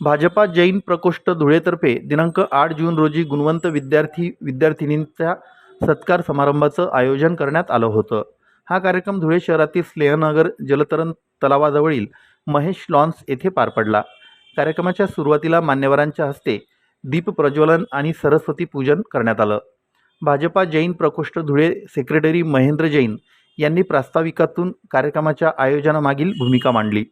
भाजपा जैन प्रकोष्ठ धुळेतर्फे दिनांक आठ जून रोजी गुणवंत विद्यार्थी विद्यार्थिनींच्या सत्कार समारंभाचं आयोजन करण्यात आलं होतं. हा कार्यक्रम धुळे शहरातील स्नेहनगर जलतरण तलावाजवळील महेश लॉन्स येथे पार पडला. कार्यक्रमाच्या सुरुवातीला मान्यवरांच्या हस्ते दीप प्रज्वलन आणि सरस्वती पूजन करण्यात आलं. भाजपा जैन प्रकोष्ठ धुळे सेक्रेटरी महेंद्र जैन यांनी प्रास्ताविकातून कार्यक्रमाच्या आयोजनामागील भूमिका मांडली.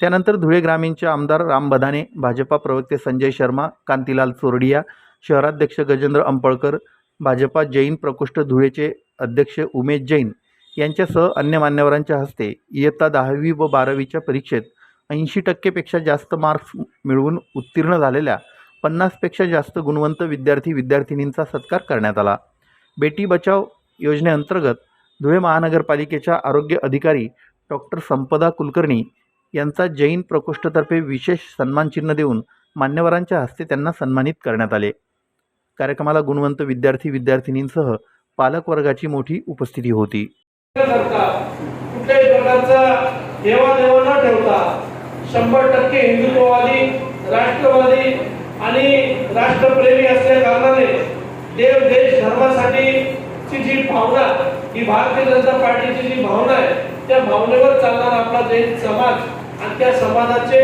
त्यानंतर धुळे ग्रामीणचे आमदार राम बदाने भाजपा प्रवक्ते संजय शर्मा कांतीलाल चोरडिया शहराध्यक्ष गजेंद्र अंपळकर भाजपा जैन प्रकोष्ठ धुळेचे अध्यक्ष उमेश जैन यांच्यासह अन्य मान्यवरांच्या हस्ते इयत्ता दहावी व बारावीच्या परीक्षेत ऐंशी टक्केपेक्षा जास्त मार्क्स मिळवून उत्तीर्ण झालेल्या पन्नासपेक्षा जास्त गुणवंत विद्यार्थी विद्यार्थिनींचा सत्कार करण्यात आला. बेटी बचाव योजनेअंतर्गत धुळे महानगरपालिकेच्या आरोग्य अधिकारी डॉक्टर संपदा कुलकर्णी यांचा जैन प्रकोष्ठतर्फे विशेष सन्मानचिन्ह देऊन मान्यवरांच्या हस्ते त्यांना सन्मानित करण्यात आले. कार्यक्रमाला गुणवंत विद्यार्थी विद्यार्थिनींसह पालकवर्गाची मोठी उपस्थिती होती. कुठल्याही प्रकारचा देवादेवा न ठेवता शंभर टक्के हिंदुत्ववादी राष्ट्रवादी आणि राष्ट्रप्रेमी असल्या कारणाने देव देश धर्मासाठी जी भावना ही भारतीय जनता पार्टीची जी भावना आहे त्या भावनेवर चालणारा आपला जैन समाज आणि त्या समाजाचे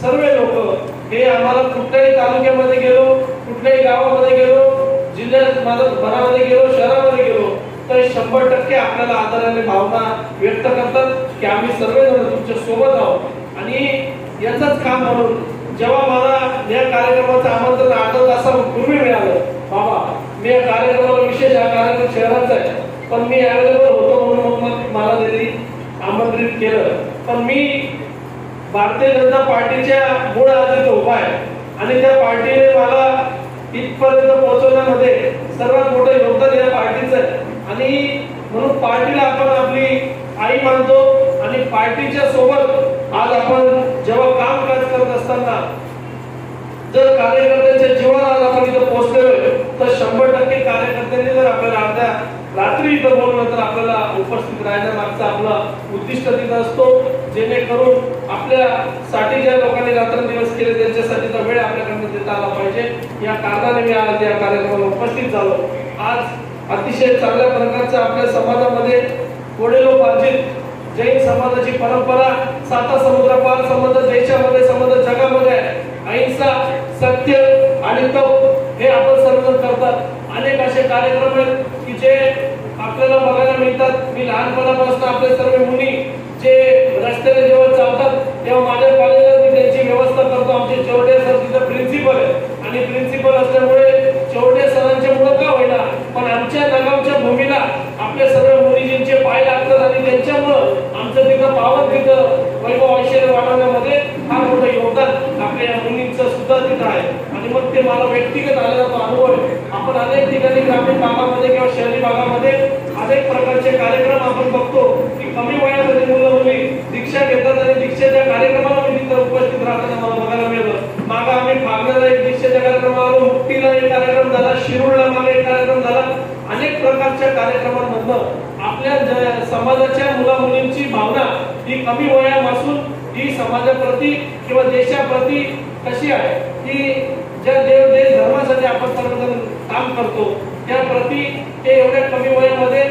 सर्व लोक हे आम्हाला कुठल्याही तालुक्यामध्ये गेलो कुठल्याही गावामध्ये गेलो जिल्ह्यात माझा भरामध्ये गेलो शहरामध्ये गेलो तर शंभर टक्के आपल्याला आदराने भावना व्यक्त करतात की आम्ही सर्वजण तुमच्यासोबत आहोत. आणि याचंच काम म्हणून जेव्हा मला या कार्यक्रमाचं आमंत्रण अर्धा तासापूर्वी मिळालं बाबा मी या कार्यक्रमाला विशेष हा कार्यक्रम शहराचा आहे. पण मी अवेलेबल होतो म्हणून मग मला त्यांनी आमंत्रित केलं. पण मी भारतीय जनता पार्टीच्या मूळ आधीत उभा आहे. आणि त्या पार्टीने मला इथपर्यंत पोहोचवण्यामध्ये सर्वात मोठं योगदान या पार्टीचं आहे. आणि म्हणून पार्टीला आपण आपली आई मानतो आणि पार्टीच्या सोबत आज आपण जेव्हा काम काज करत असताना जर कार्यकर्त्यांच्या जीवाला आज आपण इथं पोहोचलेलोय तर शंभर टक्के कार्यकर्त्यांनी जर आपल्याला अर्ध्या रात्री इथं बोलवलं तर आपल्याला उपस्थित राहण्यामागचा आपला उद्दिष्ट तिथं असतो. जेणेकरून आपल्यासाठी ज्या लोकांनी रात्रंदिवस केले त्यांच्यासाठीचा वेळ आपल्याकडनं देता आला पाहिजे. या कारणाने मी आज या कार्यक्रमाला उपस्थित झालो. आज अतिशय चांगल्या प्रकारचं आपल्या समाजामध्ये वडिलोपार्जित जैन समाजाची परंपरा साता समुद्रापार संबंध देशामध्ये संबंध जगामध्ये. आहे अहिंसा सत्य आणि तप हे आपण सर्वजण करतात. अनेक असे कार्यक्रम आहेत की जे आपल्याला बघायला मिळतात. मी लहानपणापासून आपले सर्व मुली जे रस्त्याने जेव्हा तेव्हा माझ्या कॉलेजला मी त्यांची व्यवस्था करतो. आमचे चौडे सर तिथं प्रिन्सिपल आहे आणि प्रिन्सिपल असल्यामुळे चौडे सरांचे मुळे का होईना पण आमच्या नगावच्या भूमीला आपल्या सर्व मुलीजींचे पाय लागतात आणि त्यांच्यामुळं आमचं तिथं पावन तिथं वैभव ऐश्वर्य वाढवण्यामध्ये फार मोठं योगदान आपल्या या मुलींचं सुद्धा तिथं आहे. आणि मग ते मला व्यक्तिगत आलेला तो अनुभव आहे. आपण अनेक ठिकाणी ग्रामीण भागामध्ये किंवा शहरी भागामध्ये अनेक प्रकारचे कार्यक्रम आपण बघतो. की कमी वयामध्ये मुलं मुली दीक्षा घेतात आणि दीक्षेच्या कार्यक्रमाला उपस्थित राहताना मला बघायला मिळतं. मागं आम्ही फागण्याला एक दीक्षेच्या कार्यक्रमाला मुक्तीला एक कार्यक्रम झाला शिरूरला मागे एक कार्यक्रम झाला. अनेक प्रकारच्या कार्यक्रमांमधनं आपल्या समाजाच्या मुला मुलींची भावना ही कमी वयापासून ही समाजाप्रती किंवा देशाप्रती कशी आहे की ज्या देव देश धर्मासाठी आपण सर्वजण काम करतो त्या प्रती ते एवढ्या कमी वयामध्ये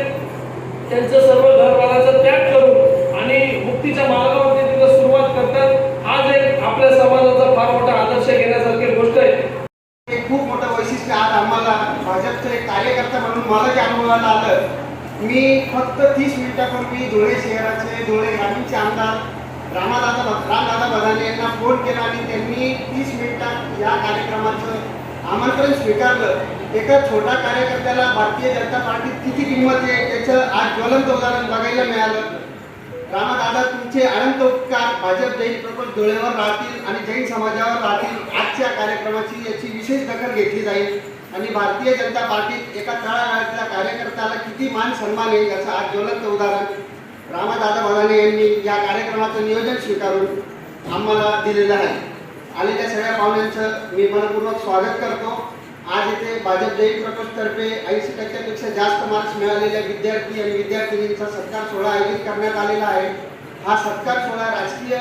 मोठं वैशिष्ट्य आज आम्हाला भाजपचं एक कार्यकर्ता म्हणून मला जे अनुभवाला आलं. मी फक्त तीस मिनिटापूर्वी धुळे शहराचे धुळे ग्रामीणचे आमदार रामादादा रामदादा बदाने यांना फोन केला आणि त्यांनी तीस मिनिटात या कार्यक्रमाचं आमंत्रण स्वीकारलं. एका छोट्या कार्यकर्त्याला भारतीय जनता पार्टीत किती किंमत आहे त्याचं आज ज्वलंत उदाहरण बघायला मिळालं. रामादादा तुमचे अनंत उपकार. भाजप जैन प्रकल्प धुळेवर राहतील आणि जैन समाजावर राहतील. आजच्या कार्यक्रमाची याची विशेष दखल घेतली जाईल. आणि भारतीय जनता पार्टीत एका तळागाळातल्या कार्यकर्त्याला किती मान सन्मान आहे याचं आज ज्वलंत उदाहरण. रामादादा भदाने यांनी या कार्यक्रमाचं नियोजन स्वीकारून आम्हाला दिलेलं आहे. आलेल्या सगळ्या पाहुण्यांचं मी मनपूर्वक स्वागत करतो. आज इथे भाजप जैन प्रकल्पतर्फे ऐंशी टक्क्यापेक्षा जास्त मार्क्स मिळालेल्या विद्यार्थी आणि विद्यार्थिनींचा सत्कार सोहळा आयोजित करण्यात आलेला आहे. हा सत्कार सोहळा राजकीय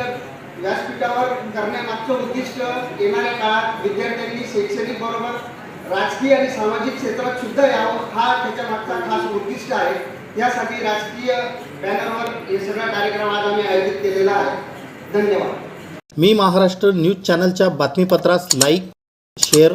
व्यासपीठावर करण्यामागचं उद्दिष्ट येणाऱ्या काळात विद्यार्थ्यांनी शैक्षणिक बरोबर राजकीय आणि सामाजिक क्षेत्रात सुद्धा यावं हा त्याच्या मागचा खास उद्दिष्ट आहे. यासाठी राजकीय बॅनरवर हे सगळा कार्यक्रम आज आम्ही आयोजित केलेला आहे. धन्यवाद. मी महाराष्ट्र न्यूज चॅनलच्या बातमीपत्रास लाईक शेअर